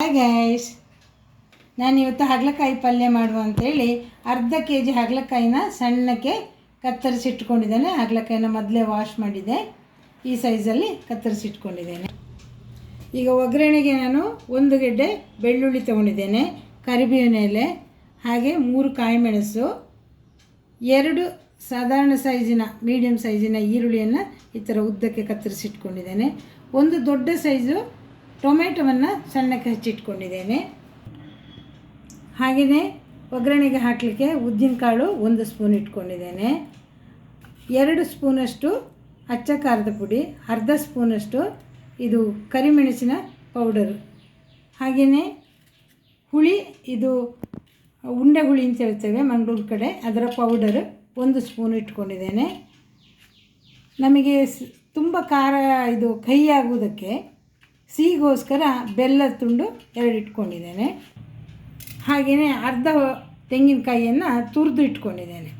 Hi guys ನಾನು ಇವತ್ತು ಹಾಗಲಕಾಯಿ ಪಲ್ಯ ಮಾಡುವ ಅಂತೇಳಿ ಅರ್ಧ ಕೆ ಜಿ ಹಾಗಲಕಾಯಿನ ಸಣ್ಣಕ್ಕೆ ಕತ್ತರಿಸಿಟ್ಕೊಂಡಿದ್ದೇನೆ. ಹಾಗಲಕಾಯಿನ ಮೊದಲೇ ವಾಶ್ ಮಾಡಿದೆ ಈ ಸೈಜಲ್ಲಿ ಕತ್ತರಿಸಿಟ್ಕೊಂಡಿದ್ದೇನೆ. ಈಗ ಒಗ್ಗರಣೆಗೆ ನಾನು ಒಂದು ಗೆಡ್ಡೆ ಬೆಳ್ಳುಳ್ಳಿ ತೊಗೊಂಡಿದ್ದೇನೆ. ಕರಿಬೇವಿನ ಎಲೆ, ಹಾಗೆ ಮೂರು ಕಾಯಿ ಮೆಣಸು ಎರಡು ಸಾಧಾರಣ ಸೈಜಿನ ಮೀಡಿಯಮ್ ಸೈಜಿನ ಈರುಳ್ಳಿಯನ್ನು ಈ ಥರ ಉದ್ದಕ್ಕೆ ಕತ್ತರಿಸಿಟ್ಕೊಂಡಿದ್ದೇನೆ. ಒಂದು ದೊಡ್ಡ ಸೈಜು ಟೊಮೆಟೊವನ್ನು ಸಣ್ಣಕ್ಕೆ ಹಚ್ಚಿಟ್ಕೊಂಡಿದ್ದೇನೆ. ಹಾಗೆಯೇ ಒಗ್ಗರಣೆಗೆ ಹಾಕಲಿಕ್ಕೆ ಉದ್ದಿನಕಾಳು ಒಂದು ಸ್ಪೂನ್ ಇಟ್ಕೊಂಡಿದ್ದೇನೆ. ಎರಡು ಸ್ಪೂನಷ್ಟು ಅಚ್ಚ ಖಾರದ ಪುಡಿ, ಅರ್ಧ ಸ್ಪೂನಷ್ಟು ಇದು ಕರಿಮೆಣಸಿನ ಪೌಡರು. ಹಾಗೆಯೇ ಹುಳಿ, ಇದು ಉಂಡೆ ಹುಳಿ ಅಂತ ಹೇಳ್ತೇವೆ ಮಂಗಳೂರು ಕಡೆ, ಅದರ ಪೌಡರ್ ಒಂದು ಸ್ಪೂನ್ ಇಟ್ಕೊಂಡಿದ್ದೇನೆ. ನಮಗೆ ತುಂಬ ಖಾರ ಇದು ಕಹಿ ಆಗುವುದಕ್ಕೆ ಸಿಹಿಗೋಸ್ಕರ ಬೆಲ್ಲದ ತುಂಡು ಎರಡು ಇಟ್ಕೊಂಡಿದ್ದೇನೆ. ಹಾಗೆಯೇ ಅರ್ಧ ತೆಂಗಿನಕಾಯಿಯನ್ನು ತುರಿದು ಇಟ್ಕೊಂಡಿದ್ದೇನೆ.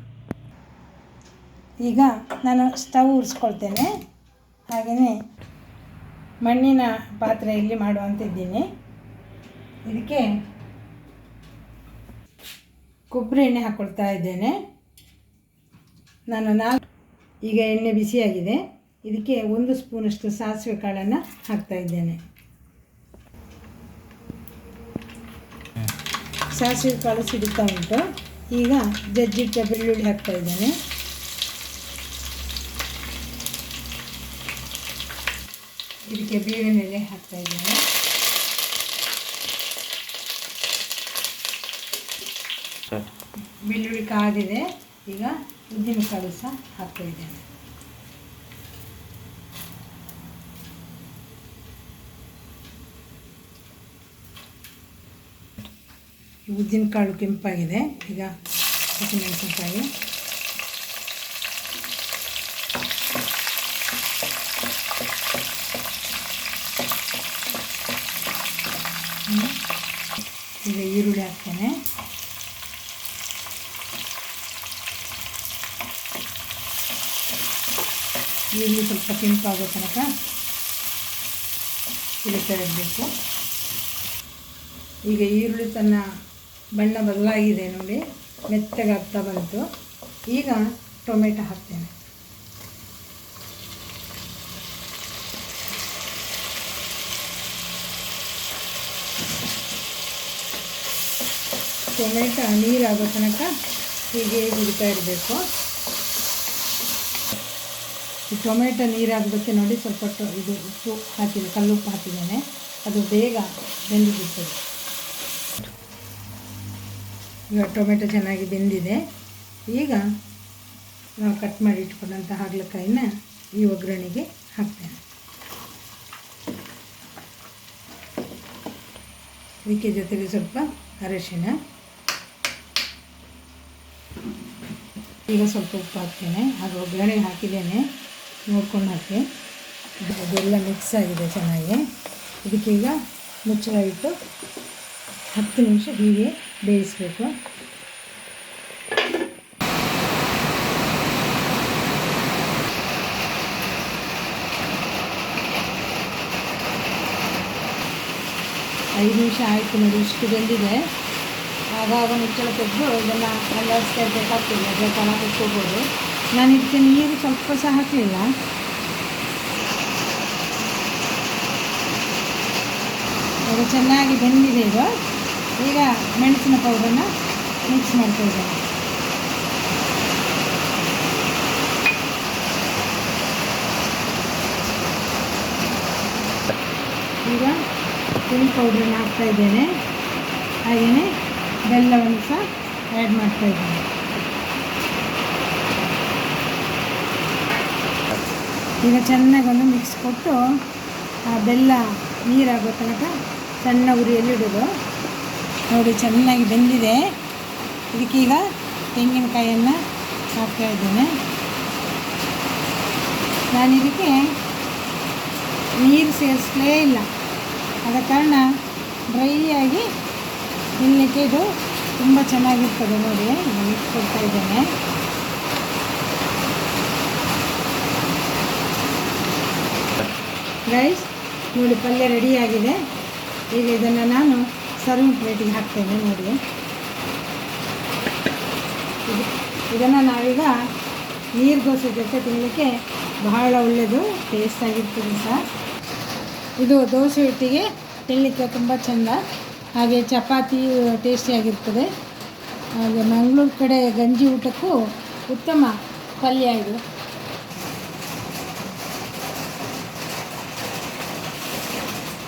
ಈಗ ನಾನು ಸ್ಟವ್ ಉರಿಸ್ಕೊಳ್ತೇನೆ. ಹಾಗೆಯೇ ಮಣ್ಣಿನ ಪಾತ್ರೆಯಲ್ಲಿ ಮಾಡುವಂತಿದ್ದೀನಿ. ಇದಕ್ಕೆ ಕೊಬ್ಬರಿ ಎಣ್ಣೆ ಹಾಕ್ಕೊಳ್ತಾ ಇದ್ದೇನೆ. ನಾನು ನಾಲ್ಕು ಈಗ ಎಣ್ಣೆ ಬಿಸಿಯಾಗಿದೆ. ಇದಕ್ಕೆ ಒಂದು ಸ್ಪೂನಷ್ಟು ಸಾಸಿವೆ ಕಾಳನ್ನು ಹಾಕ್ತಾ ಇದ್ದೇನೆ. ಸಾಸಿವೆ ಕಾಳು ಸಿಡಿತಾ ಉಂಟು. ಈಗ ಜಜ್ಜಿಟ್ಟ ಬೆಳ್ಳುಳ್ಳಿ ಹಾಕ್ತಾ ಇದ್ದೇನೆ. ಇದಕ್ಕೆ ಬೇವಿನ ಎಲೆ ಹಾಕ್ತಾ ಇದ್ದೇನೆ. ಬೆಳ್ಳುಳ್ಳಿ ಕಾದಿದೆ ಈಗ ಉದ್ದಿನ ಕಾಳು ಸಹ ಹಾಕ್ತಾ ಇದ್ದೇನೆ ಉದ್ದಿನಕಾಳು ಕೆಂಪಾಗಿದೆ. ಈಗ ಹಸಿಮೆಣಸಿನಕಾಯಿ. ಈಗ ಈರುಳ್ಳಿ ಹಾಕ್ತೇನೆ. ಈರುಳ್ಳಿ ಸ್ವಲ್ಪ ಕೆಂಪಾಗೋ ತನಕ ಇಳಿತಾ ಇರಬೇಕು ಈಗ ಈರುಳ್ಳಿ ತನ್ನ ಬಣ್ಣ ಬದಲಾಗಿದೆ ನೋಡಿ. ಮೆತ್ತಗಾಗ್ತಾ ಬಂತು. ಈಗ ಟೊಮೆಟೊ ಹಾಕ್ತೇನೆ. ಟೊಮೆಟೊ ನೀರಾಗೋ ತನಕ ಹೀಗೆ ಹುರಿತಾ ಇರಬೇಕು. ಈ ಟೊಮೆಟೊ ನೀರಾಗೋದಕ್ಕೆ ನೋಡಿ ಸ್ವಲ್ಪ ಇದು ಉಪ್ಪು ಹಾಕಿದೆ, ಕಲ್ಲುಪ್ಪು ಹಾಕಿದ್ದೇನೆ. ಅದು ಬೇಗ ಬೆಂದು ಬಿಡ್ತದೆ. ಈಗ ಟೊಮೆಟೊ ಚೆನ್ನಾಗಿ ಬೆಂದಿದೆ. ಈಗ ನಾವು ಕಟ್ ಮಾಡಿ ಇಟ್ಕೊಂಡಂಥ ಹಾಗಲಕಾಯಿನ ಈ ಒಗ್ಗರಣೆಗೆ ಹಾಕ್ತೇನೆ. ಇದಕ್ಕೆ ಜೊತೆಗೆ ಸ್ವಲ್ಪ ಅರಶಿನ. ಈಗ ಸ್ವಲ್ಪ ಉಪ್ಪು ಹಾಕ್ತೇನೆ. ಅದು ಒಗ್ಗರಣೆ ಹಾಕಿದ್ದೇನೆ. ನೋಡ್ಕೊಂಡು ಹಾಕಿ. ಅದೆಲ್ಲ ಮಿಕ್ಸ್ ಆಗಿದೆ ಚೆನ್ನಾಗಿ. ಇದಕ್ಕೀಗ ಮುಚ್ಚಳ ಇಟ್ಟು ಹತ್ತು ನಿಮಿಷ ಹೀಗೆ ಬೇಯಿಸಬೇಕು. ಐದು ನಿಮಿಷ ಆಯಿತು ನೋಡಿ, ಇಷ್ಟು ಬೆಂದಿದೆ. ಆಗಾಗ ಮುಚ್ಚಳ ತೆಗೆದು ಇದನ್ನು ಅಲ್ಲಿಸ್ತಾ ಇರಬೇಕಾಗ್ತದೆ, ಅದರ ಥರ ಇಟ್ಕೋಬೋದು. ನಾನು ಇದಕ್ಕೆ ನೀರು ಸ್ವಲ್ಪ ಸಹ ಹಾಕಲಿಲ್ಲ. ಅದು ಚೆನ್ನಾಗಿ ಬೆಂದಿದೆ ಇದು ಈಗ ಮೆಣಸಿನ ಪೌಡರನ್ನ ಮಿಕ್ಸ್ ಮಾಡ್ತಾ ಇದ್ದೇನೆ. ಈಗ ಹುಳಿ ಪೌಡ್ರನ್ನ ಹಾಕ್ತಾ ಇದ್ದೇನೆ. ಹಾಗೆಯೇ ಬೆಲ್ಲವನ್ನು ಸಹ ಆ್ಯಡ್ ಮಾಡ್ತಾ ಇದ್ದೇನೆ. ಈಗ ಚೆನ್ನಾಗಿ ಒಂದು ಮಿಕ್ಸ್ ಕೊಟ್ಟು ಆ ಬೆಲ್ಲ ನೀರಾಗೋ ತನಕ ಸಣ್ಣ ಉರಿಯಲ್ಲಿ ಇಡೋದು. ನೋಡಿ, ಚೆನ್ನಾಗಿ ಬೆಂದಿದೆ. ಇದಕ್ಕೀಗ ತೆಂಗಿನಕಾಯಿಯನ್ನು ಹಾಕ್ತಾ ಇದ್ದೇನೆ. ನಾನು ಇದಕ್ಕೆ ನೀರು ಸೇರಿಸಲೇ ಇಲ್ಲ. ಆದ ಕಾರಣ ಡ್ರೈಯಾಗಿ ತಿನ್ನಲಿಕ್ಕೆ ಇದು ತುಂಬ ಚೆನ್ನಾಗಿರ್ತದೆ ನೋಡಿ, ನಾನು ಇಟ್ಕೊಡ್ತಾ ಕೊಡ್ತಾ ಇದ್ದೇನೆ. ರೈಸ್ ನೋಡಿ, ಪಲ್ಯ ರೆಡಿಯಾಗಿದೆ ಈಗ ಇದನ್ನು ನಾನು ಸರ್ವಿಂಗ್ ಪ್ಲೇಟಿಗೆ ಹಾಕ್ತೇವೆ ನೋಡಿ. ಇದು, ಇದನ್ನು ನಾವೀಗ ನೀರು ದೋಸೆ ಜೊತೆ ತಿನ್ನಲಿಕ್ಕೆ ಬಹಳ ಒಳ್ಳೆಯದು ಟೇಸ್ಟಾಗಿರ್ತದೆ ಸಹ. ಇದು ದೋಸೆ ಹಿಟ್ಟಿಗೆ ತಿನ್ನಲಿಕ್ಕೆ ತುಂಬ ಚೆಂದ. ಹಾಗೆ ಚಪಾತಿ ಟೇಸ್ಟಿಯಾಗಿರ್ತದೆ ಹಾಗೆ ಮಂಗಳೂರು ಕಡೆ ಗಂಜಿ ಊಟಕ್ಕೂ ಉತ್ತಮ ಪಲ್ಯ ಇದು.